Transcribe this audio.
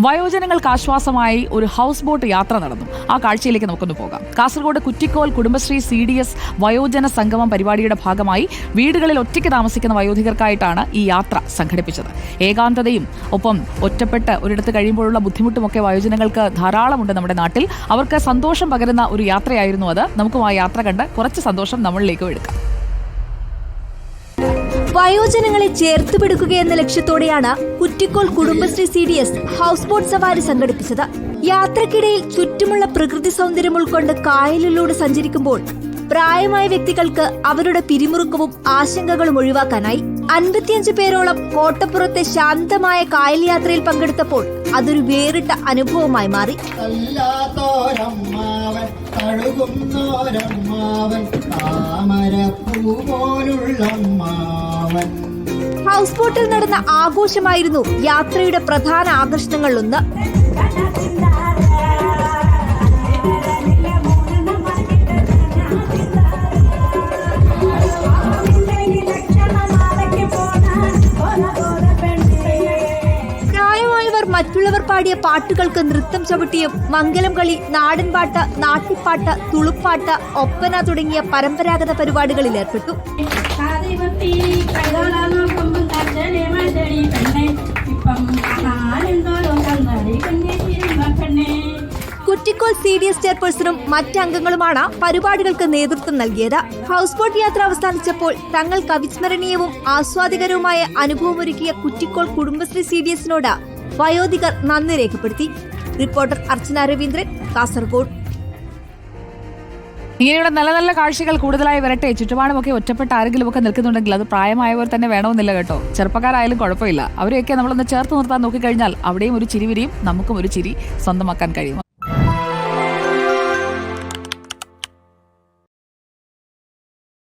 വയോജനങ്ങൾക്ക് ആശ്വാസമായി ഒരു house boat യാത്ര നടന്നു. ആ കാഴ്ചയിലേക്ക് നമുക്കൊന്ന് പോകാം. Kasaragod Kuttikol Kudumbashree C D S വയോജന സംഗമം പരിപാടിയുടെ ഭാഗമായി വീടുകളിൽ ഒറ്റയ്ക്ക് താമസിക്കുന്ന വയോധികർക്കായിട്ടാണ് ഈ യാത്ര സംഘടിപ്പിച്ചത്. ഏകാന്തതയും ഒപ്പം ഒറ്റപ്പെട്ട് ഒരിടത്ത് കഴിയുമ്പോഴുള്ള ബുദ്ധിമുട്ടുമൊക്കെ വയോജനങ്ങൾക്ക് ധാരാളമുണ്ട് നമ്മുടെ നാട്ടിൽ. അവർക്ക് സന്തോഷം പകരുന്ന ഒരു യാത്രയായിരുന്നു അത്. നമുക്കും ആ യാത്ര കണ്ട് കുറച്ച് സന്തോഷം നമ്മളിലേക്കും എടുക്കാം. വയോജനങ്ങളെ ചേർത്ത് പിടിക്കുക എന്ന ലക്ഷ്യത്തോടെയാണ് Kuttikol Kudumbashree C D S house boat സവാരി സംഘടിപ്പിച്ചത്. യാത്രക്കിടയിൽ ചുറ്റുമുള്ള പ്രകൃതി സൗന്ദര്യം ഉൾക്കൊണ്ട് കായലിലൂടെ സഞ്ചരിക്കുമ്പോൾ പ്രായമായ വ്യക്തികൾക്ക് അവരുടെ പിരിമുറുക്കവും ആശങ്കകളും ഒഴിവാക്കാനായി അൻപത്തിയഞ്ച് പേരോളം കോട്ടപ്പുറത്തെ ശാന്തമായ കായൽ യാത്രയിൽ പങ്കെടുത്തപ്പോൾ അതൊരു വേറിട്ട അനുഭവമായി മാറി. താമരപ്പൂ പോലുള്ളമ്മാവൻ. ഹൗസ് ബോട്ടിൽ നടന്ന ആഘോഷമായിരുന്നു യാത്രയുടെ പ്രധാന ആകർഷണങ്ങളിലൊന്ന് മറ്റുള്ളവർ പാടിയ പാട്ടുകൾക്ക് നൃത്തം ചവിട്ടിയും മംഗലം കളി നാടൻപാട്ട് നാട്ടിപ്പാട്ട് തുളുപ്പാട്ട് ഒപ്പന തുടങ്ങിയ പരമ്പരാഗത പരിപാടികളിൽ ഏർപ്പെട്ടു. കുറ്റിക്കോൾ സി ഡി എസ് ചെയർപേഴ്സണും മറ്റംഗങ്ങളുമാണ് പരിപാടികൾക്ക് നേതൃത്വം നൽകിയത്. ഹൗസ് ബോട്ട് യാത്ര അവസാനിച്ചപ്പോൾ തങ്ങൾക്ക് അവിസ്മരണീയവും ആസ്വാദികരവുമായ അനുഭവമൊരുക്കിയ കുറ്റിക്കോൾ കുടുംബശ്രീ സി ഡി എസിനോട് വയോധികർ നന്ദി രേഖപ്പെടുത്തി. റിപ്പോർട്ടർ അർച്ചന രവീന്ദ്രൻ കാസർഗോഡ്. ഇങ്ങനെയുള്ള നല്ല നല്ല കാഴ്ചകൾ കൂടുതലായി വരട്ടെ. ചുറ്റുപാടുമൊക്കെ ഒറ്റപ്പെട്ട ആരെങ്കിലും ഒക്കെ നിൽക്കുന്നുണ്ടെങ്കിൽ അത് പ്രായമായവർ തന്നെ വേണമെന്നില്ല കേട്ടോ. ചെറുപ്പക്കാരായാലും കുഴപ്പമില്ല. അവരെയൊക്കെ നമ്മളൊന്ന് ചേർത്ത് നിർത്താൻ നോക്കിക്കഴിഞ്ഞാൽ അവിടെയും ഒരു ചിരി വിരിയും നമുക്കും ഒരു ചിരി സ്വന്തമാക്കാൻ കഴിയും.